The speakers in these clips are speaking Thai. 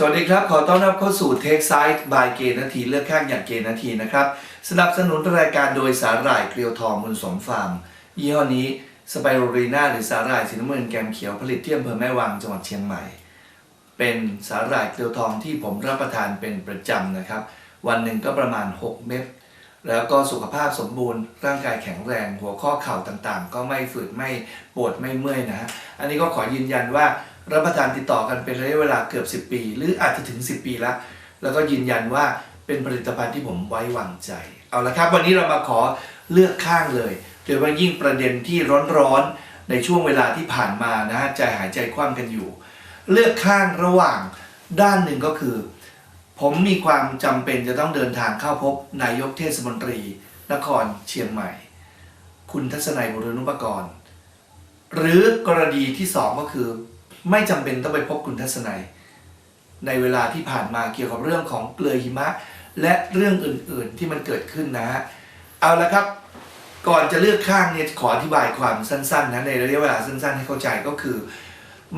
สวัสดีครับ ขอต้อนรับเข้าสู่เทคไซต์บายเกนาทีเลือกข้างอย่างเกนาทีนะครับ สนับสนุนรายการโดยสาหร่ายเกลียวทองมุนสมฟาร์ม ยี่ห้อนี้สไปโรรีนาหรือสาหร่ายสีน้ำเงินแกมเขียวผลิตที่อำเภอแม่วางจังหวัดเชียงใหม่ เป็นสาหร่ายเกลียวทองที่ผมรับประทานเป็นประจำนะครับ วันหนึ่งก็ประมาณ 6 เม็ดแล้วก็สุขภาพสมบูรณ์ ร่างกายแข็งแรง หัวข้อเข่าต่างๆ ก็ไม่ฝืดไม่ปวดไม่เมื่อยนะฮะอันนี้ก็ขอยืนยันว่า รับประทานติดต่อกันเป็นระยะเวลาเกือบ 10 ปี หรืออาจจะถึง 10 ปีแล้วแล้วก็ยืนยันว่าเป็นผลิตภัณฑ์ที่ผมไว้วางใจ เอาละครับ วันนี้เรามาขอเลือกข้างเลยโดยเฉพายิ่งประเด็นที่ร้อนๆในช่วงเวลาที่ผ่านมานะฮะใจหายใจคว่ำกันอยู่ เลือกข้างระหว่างด้านหนึ่งก็คือ ผมมีความจำเป็นจะต้องเดินทางเข้าพบนายกเทศมนตรี นครเชียงใหม่ คุณทัศนัยบุรณุปกรณ์ หรือกรณีที่สองก็คือ ไม่จำเป็นต้องไปพบคุณทัศนัย ในเวลาที่ผ่านมาเกี่ยวกับเรื่องของเกลือหิมะ และเรื่องอื่นๆที่มันเกิดขึ้นนะฮะเอาละครับ ก่อนจะเลือกข้างเนี่ยขออธิบายความสั้นๆนะในระยะเวลาสั้น ๆ ให้เข้าใจก็คือ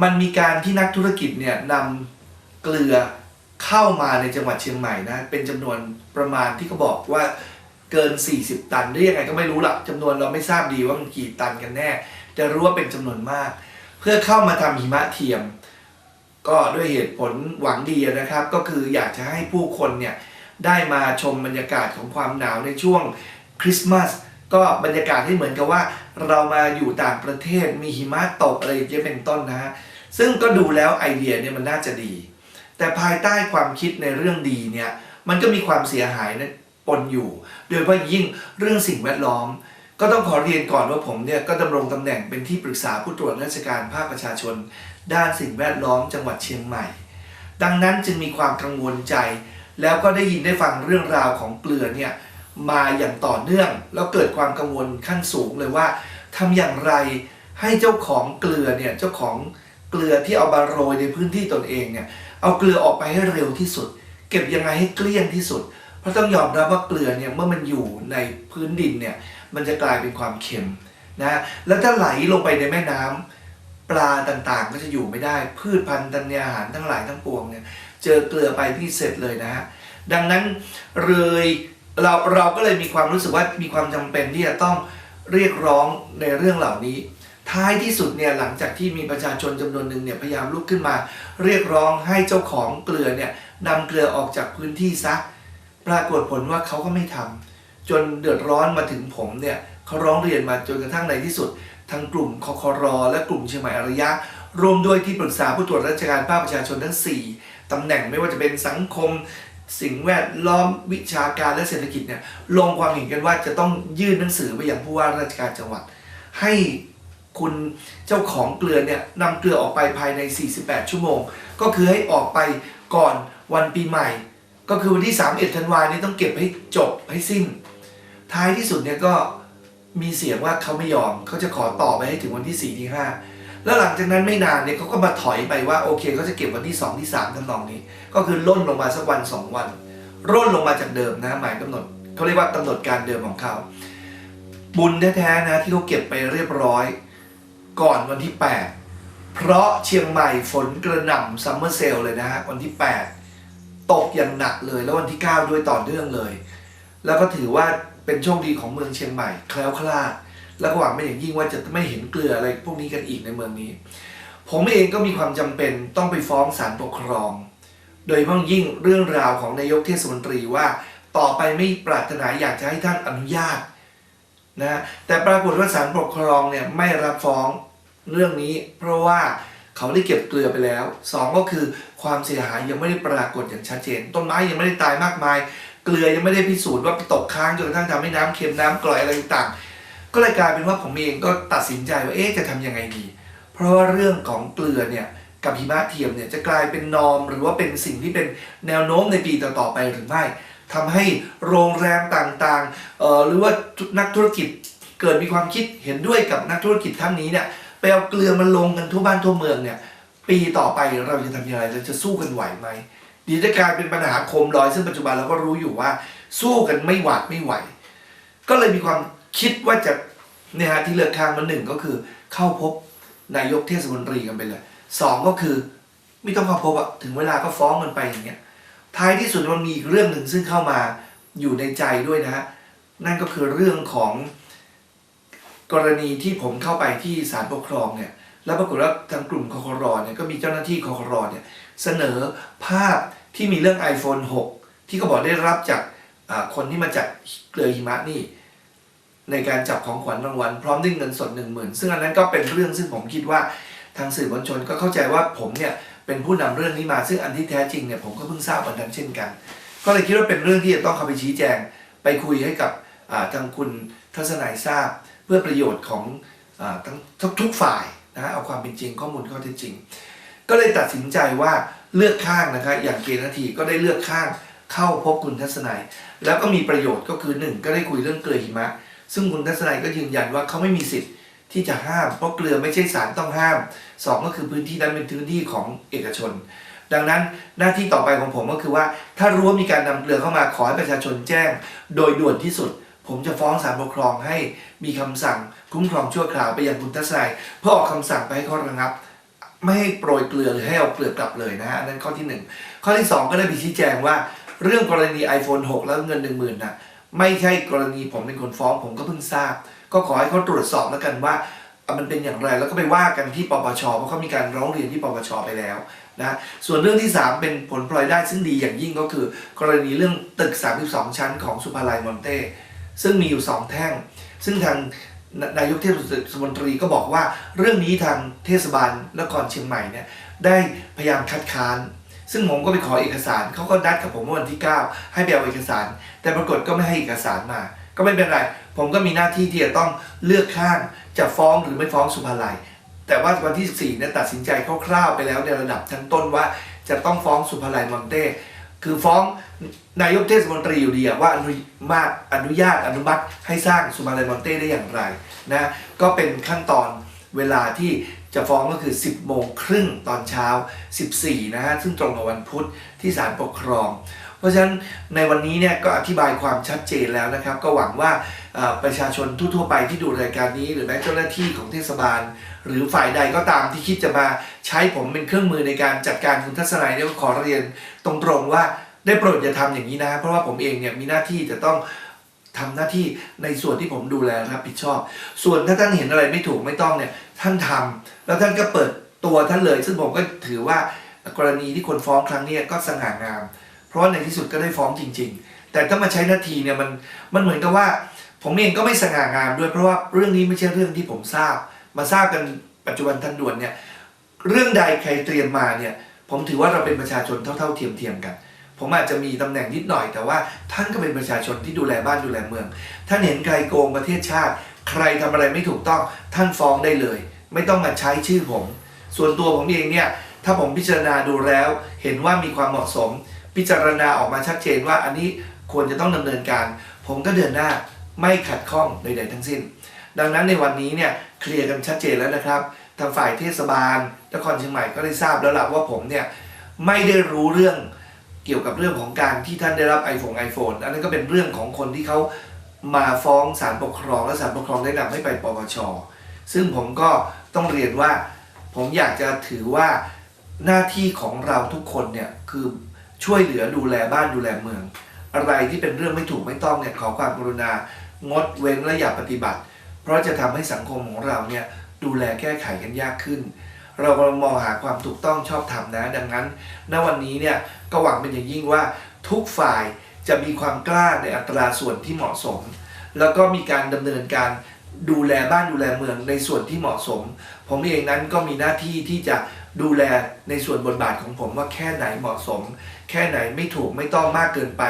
มันมีการที่นักธุรกิจเนี่ยนำเกลือเข้ามาในจังหวัดเชียงใหม่นะเป็นจำนวนประมาณที่เขาบอกว่าเกิน 40 ตันหรือยังไงก็ไม่รู้ละจำนวนเราไม่ทราบดีว่ามันกี่ตันกันแน่แต่รู้ว่าเป็นจำนวนมาก เพื่อเข้ามาทำหิมะเทียม ก็ด้วยเหตุผลหวังดีนะครับ ก็คืออยากจะให้ผู้คนเนี่ยได้มาชมบรรยากาศของความหนาวในช่วงคริสต์มาสก็บรรยากาศที่เหมือนกับว่า เรามาอยู่ต่างประเทศมีหิมะตกอะไรอย่างเงี้ยเป็นต้นนะฮะซึ่งก็ดูแล้วไอเดียเนี่ยมันน่าจะดี แต่ภายใต้ความคิดในเรื่องดีเนี่ยมันก็มีความเสียหายนะปนอยู่ โดยเฉพาะยิ่งเรื่องสิ่งแวดล้อม ก็ต้องขอเรียนก่อนว่าผมเนี่ยก็ดำรงตำแหน่งเป็นที่ปรึกษาผู้ตรวจราชการภาคประชาชน ด้านสิ่งแวดล้อมจังหวัดเชียงใหม่ ดังนั้นจึงมีความกังวลใจ แล้วก็ได้ยินได้ฟังเรื่องราวของเกลือเนี่ยมาอย่างต่อเนื่อง แล้วเกิดความกังวลขั้นสูงเลยว่าทำอย่างไรให้เจ้าของเกลือเนี่ยเจ้าของเกลือที่เอามาโรยในพื้นที่ตนเองเนี่ยเอาเกลือออกไปให้เร็วที่สุด เก็บยังไงให้เกลี้ยงที่สุด เพราะต้องยอมรับว่าเกลือเนี่ยเมื่อมันอยู่ในพื้นดินเนี่ยมันจะกลายเป็นความเค็มนะแล้วถ้าไหลลงไปในแม่น้ำปลาต่างๆ ก็จะอยู่ไม่ได้ พืชพันธุ์ธัญญาหารทั้งหลายทั้งปวงเนี่ยเจอเกลือไปที่เสร็จเลยนะฮะดังนั้นเลยเราเราก็เลยมีความรู้สึกว่ามีความจำเป็นที่จะต้องเรียกร้องในเรื่องเหล่านี้ ท้ายที่สุดเนี่ยหลังจากที่มีประชาชนจำนวนหนึ่งเนี่ยพยายามลุกขึ้นมา เรียกร้องให้เจ้าของเกลือเนี่ยนำเกลือออกจากพื้นที่ซะ ปรากฏผลว่าเขาก็ไม่ทำจนเดือดร้อนมาถึงผมเนี่ยเขาร้องเรียนมาจนกระทั่งในที่สุดทางกลุ่มคครและกลุ่มเชียงใหม่อารยะ รวมด้วยที่ปรึกษาผู้ตรวจราชการภาคประชาชนทั้ง 4ตำแหน่งไม่ว่าจะเป็นสังคม สิ่งแวดล้อมวิชาการและเศรษฐกิจเนี่ยลงความเห็นกันว่าจะต้องยื่นหนังสือไปยังผู้ว่าราชการจังหวัด ให้คุณเจ้าของเกลือเนี่ยนำเกลือออกไปภายใน 48 ชั่วโมง ก็คือให้ออกไปก่อนวันปีใหม่ ก็คือวันที่ 31ธันวานี้ต้องเก็บให้จบให้สิ้น ท้ายที่สุดเนี่ยก็มีเสียงว่าเขาไม่ยอมเขาจะขอต่อไปให้ถึงวันที่ 4 ที่ 5 แล้วหลังจากนั้นไม่นานเนี่ยเขาก็มาถอยไปว่าโอเคเขาจะเก็บวันที่ 2 ที่ 3ทำนองนี้ ก็คือล่นลงมาสักวัน 2 วัน ร่นลงมาจากเดิมนะหมายกำหนดเขาเรียกว่ากำหนดการเดิมของเขาบุญแท้ๆนะที่เขาเก็บไปเรียบร้อย ก่อนวันที่ 8 เพราะเชียงใหม่ฝนกระหน่ำซัมเมอร์เซลเลยนะฮะวันที่ 8 ตกอย่างหนักเลย แล้ววันที่ 9 ด้วยต่อเนื่องเลย แล้วก็ถือว่าเป็นโชคดีของเมืองเชียงใหม่ แคล้วคลาด แล้วก็หวังไม่อย่างยิ่งว่าจะไม่เห็นเกลืออะไรพวกนี้กันอีกในเมืองนี้ ผมเองก็มีความจำเป็นต้องไปฟ้องศาลปกครอง โดยเฉพาะยิ่งเรื่องราวของนายกเทศมนตรีว่า ต่อไปไม่ปรารถนาอยากจะให้ท่านอนุญาตนะแต่ปรากฏว่าศาลปกครองเนี่ยไม่รับฟ้องเรื่องนี้ เพราะว่า เขาได้เก็บเกลือไปแล้วสองก็คือความเสียหายยังไม่ได้ปรากฏอย่างชัดเจน ต้นไม้ยังไม่ได้ตายมากมาย เกลือยังไม่ได้พิสูจน์ว่าไปตกค้างจนกระทั่งทำให้น้ำเค็มน้ำกร่อยอะไรต่างก็เลยกลายเป็นว่าผมเองก็ตัดสินใจว่าเอ๊ะจะทำยังไงดี เพราะว่าเรื่องของเกลือเนี่ยกับหิมะเทียมเนี่ยจะกลายเป็นนอมหรือว่าเป็นสิ่งที่เป็นแนวโน้มในปีต่อๆไปหรือไม่ทำให้โรงแรมต่างๆเอ่อหรือว่านักธุรกิจเกิดมีความคิดเห็นด้วยกับนักธุรกิจท่านนี้เนี่ย ไปเอาเกลือมาลงกันทั่วบ้านทั่วเมืองเนี่ย ปีต่อไปเราจะทำยังไงเราจะสู้กันไหวไหมเดียวจะกลายเป็นปัญหาโคมลอย ซึ่งปัจจุบันเราก็รู้อยู่ว่า สู้กันไม่หวาดไม่ไหว ก็เลยมีความคิดว่าจะเนี่ยฮะที่เลือกข้างมาหนึ่งก็คือ เข้าพบนายกเทศมนตรีกันไปเลยสองก็คือ ไม่ต้องมาพบอะถึงเวลาก็ฟ้องมันไปอย่างเงี้ยท้ายที่สุดมันมีอีกเรื่องหนึ่งซึ่งเข้ามาอยู่ในใจด้วยนะฮะนั่นก็คือเรื่องของ กรณีที่ผมเข้าไปที่ศาลปกครองเนี่ยแล้วปรากฏว่าทางกลุ่มคอครเนี่ยก็มีเจ้าหน้าที่คอครเนี่ยเสนอภาพที่มีเรื่อง iPhone 6 ที่เขาบอกได้รับจากคนที่มาจัดเกลือหิมะนี่ ในการจับของขวัญรางวัลพร้อมด้วยเงินสดหนึ่งหมื่นซึ่งอันนั้นก็เป็นเรื่องซึ่งผมคิดว่าทางสื่อมวลชนก็เข้าใจว่าผมเนี่ยเป็นผู้นำเรื่องนี้มาซึ่งอันที่แท้จริงเนี่ยผมก็เพิ่งทราบวันนั้นเช่นกัน ก็เลยคิดว่าเป็นเรื่องที่จะต้องเข้าไปชี้แจงไปคุยให้กับทางคุณทัศนัยทราบ พื่อประโยชน์ของอทั้งทุกทุกฝ่ายนะฮะเอาความเป็นจริงข้อมูลข้อเท็จจริง ก็เลยตัดสินใจว่าเลือกข้างนะครับอย่างเกณฑ์นาทีก็ได้เลือกข้างเข้าพบคุณทัศนัย แล้วก็มีประโยชน์ก็คือหนึ่งก็ได้คุยเรื่องเกลือหิมะ ซึ่งคุณทัศนัยก็ยืนยันว่าเขาไม่มีสิทธิ์ที่จะห้าม เพราะเกลือไม่ใช่สารต้องห้ามสองก็คือพื้นที่นั้นเป็นพื้นที่ของเอกชน ดังนั้นหน้าที่ต่อไปของผมก็คือว่า ถ้ารู้ว่ามีการนำเกลือเข้ามาขอให้ประชาชนแจ้ง โดยด่วนที่สุด ผมจะฟ้องศาลปกครองให้มีคำสั่งคุ้มครองชั่วคราวไปยังคุณทัศนัยเพื่อออกคำสั่งไปให้เขาระงับ ไม่ให้โปรยเกลือหรือให้เอาเกลือกลับเลยนะฮะอันนั้นข้อที่หนึ่งข้อที่สองก็ได้ไปชี้แจงว่า เรื่องกรณี iPhone 6 แล้วเงิน 1 0,000น่ะไม่ใช่กรณีผมเป็นคนฟ้องผมก็เพิ่งทราบ ก็ขอให้เขาตรวจสอบแล้วกันว่ามันเป็นอย่างไรแล้วก็ไปว่ากันที่ปปชเพราะเขามีการร้องเรียนที่ปปชไปแล้วนะส่วนเรื่องที่ 3 เป็นผลพลอยได้ซึ่งดีอย่างยิ่งก็คือ กรณีเรื่องตึก 32 ชั้นของสุภาลัยมอนเต้ ซึ่งมีอยู่ 2 แท่ง ซึ่งทางนายกเทศมนตรีก็บอกว่าเรื่องนี้ทางเทศบาลนครเชียงใหม่เนี่ยได้พยายามคัดค้าน ซึ่งผมก็ไปขอเอกสารเขาก็นัดกับผมเมื่อวันที่ 9 ให้ไปเอาเอกสาร แต่ปรากฏก็ไม่ให้เอกสารมา ก็ไม่เป็นไร ผมก็มีหน้าที่ที่จะต้องเลือกข้างจะฟ้องหรือไม่ฟ้องสุภาลัยแต่ว่าวันที่ 14เนี่ยตัดสินใจคร่าวๆไปแล้วในระดับชั้นต้นว่าจะต้องฟ้องสุภาลัยมอนเต้ คือฟ้องนายกเทศมนตรีอยู่ดีว่าอนุมาตอนุญาตอนุมัติให้สร้างสุมาลัยมอนเต้ได้อย่างไรนะก็เป็นขั้นตอนเวลาที่จะฟ้องก็คือ 10โมงครึ่งตอนเช้า 14 นะฮะ ซึ่งตรงกับวันพุธที่ศาลปกครอง เพราะฉะนั้นในวันนี้เนี่ยก็อธิบายความชัดเจนแล้วนะครับ ก็หวังว่า ประชาชนทั่วๆไปที่ดูรายการนี้ หรือแม้เจ้าหน้าที่ของเทศบาล หรือฝ่ายใดก็ตามที่คิดจะมาใช้ผมเป็นเครื่องมือในการจัดการคุณทัศนัยเนี่ยก็ขอเรียนตรงๆว่าได้โปรดอย่าทำอย่างนี้นะ เพราะว่าผมเองเนี่ยมีหน้าที่จะต้องทำหน้าที่ในส่วนที่ผมดูแลรับผิดชอบ ส่วนถ้าท่านเห็นอะไรไม่ถูกไม่ต้องเนี่ยท่านทำแล้วท่านก็เปิดตัวท่านเลย ซึ่งผมก็ถือว่ากรณีที่คนฟ้องครั้งนี้ก็สง่างาม เพราะว่าในที่สุดก็ได้ฟ้องจริง ๆ แต่ถ้ามาใช้นาทีเนี่ยมันมันเหมือนกับว่า ผมเองก็ไม่สง่างามด้วยเพราะว่าเรื่องนี้ไม่ใช่เรื่องที่ผมทราบ มาทราบกันปัจจุบันทันด่วนเนี่ยเรื่องใดใครเตรียมมาเนี่ยผมถือว่าเราเป็นประชาชนเท่า ๆ เทียมๆกัน ผมอาจจะมีตำแหน่งนิดหน่อย แต่ว่าท่านก็เป็นประชาชนที่ดูแลบ้านดูแลเมือง ท่านเห็นใครโกงประเทศชาติ ใครทำอะไรไม่ถูกต้องท่านฟ้องได้เลย ไม่ต้องมาใช้ชื่อผม ส่วนตัวผมเองเนี่ยถ้าผมพิจารณาดูแล้ว เห็นว่ามีความเหมาะสม พิจารณาออกมาชัดเจนว่าอันนี้ควรจะต้องดำเนินการ ผมก็เดินหน้า ไม่ขัดข้องใดๆทั้งสิ้น ดังนั้นในวันนี้เนี่ยเคลียร์กันชัดเจนแล้วนะครับ ทางฝ่ายเทศบาลนครเชียงใหม่ก็ได้ทราบแล้วล่ะว่าผมเนี่ยไม่ได้รู้เรื่องเกี่ยวกับเรื่องของการที่ท่านได้รับ iPhone iPhone อันนั้นก็เป็นเรื่องของคนที่เขามาฟ้องศาลปกครองและศาลปกครองได้นำให้ไปปปช ซึ่งผมก็ต้องเรียนว่าผมอยากจะถือว่าหน้าที่ของเราทุกคนเนี่ยคือช่วยเหลือดูแลบ้านดูแลเมือง อะไรที่เป็นเรื่องไม่ถูกไม่ต้องเนี่ยขอความกรุณา งดเว้นและอย่าปฏิบัติ เพราะจะทำให้สังคมของเราเนี่ยดูแลแก้ไขกันยากขึ้น เรากำลังมองหาความถูกต้องชอบธรรมนะ ดังนั้นณวันนี้เนี่ยก็หวังเป็นอย่างยิ่งว่าทุกฝ่ายจะมีความกล้าในอัตราส่วนที่เหมาะสม แล้วก็มีการดำเนินการดูแลบ้านดูแลเมืองในส่วนที่เหมาะสม ผมเองนั้นก็มีหน้าที่ที่จะดูแลในส่วนบทบาทของผมว่าแค่ไหนเหมาะสม แค่ไหนไม่ถูกไม่ต้องมากเกินไป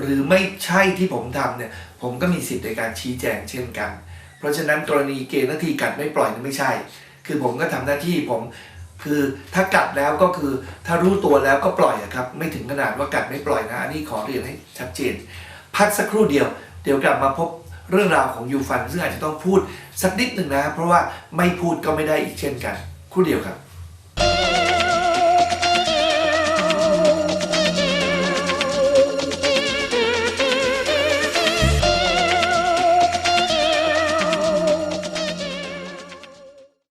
หรือไม่ใช่ที่ผมทำเนี่ยผมก็มีสิทธิ์ในการชี้แจงเช่นกัน เพราะฉะนั้นกรณีเกณฑ์นาทีกัดไม่ปล่อยนั้นไม่ใช่ คือผมก็ทำหน้าที่ผมคือถ้ากัดแล้วก็คือถ้ารู้ตัวแล้วก็ปล่อยครับ ไม่ถึงขนาดว่ากัดไม่ปล่อยนะอันนี้ขอเรียนให้ชัดเจน พักสักครู่เดียว เดี๋ยวกลับมาพบเรื่องราวของยูฟันซึ่งอาจจะต้องพูดสักนิดหนึ่งนะเพราะว่าไม่พูดก็ไม่ได้อีกเช่นกัน ครู่เดียวครับ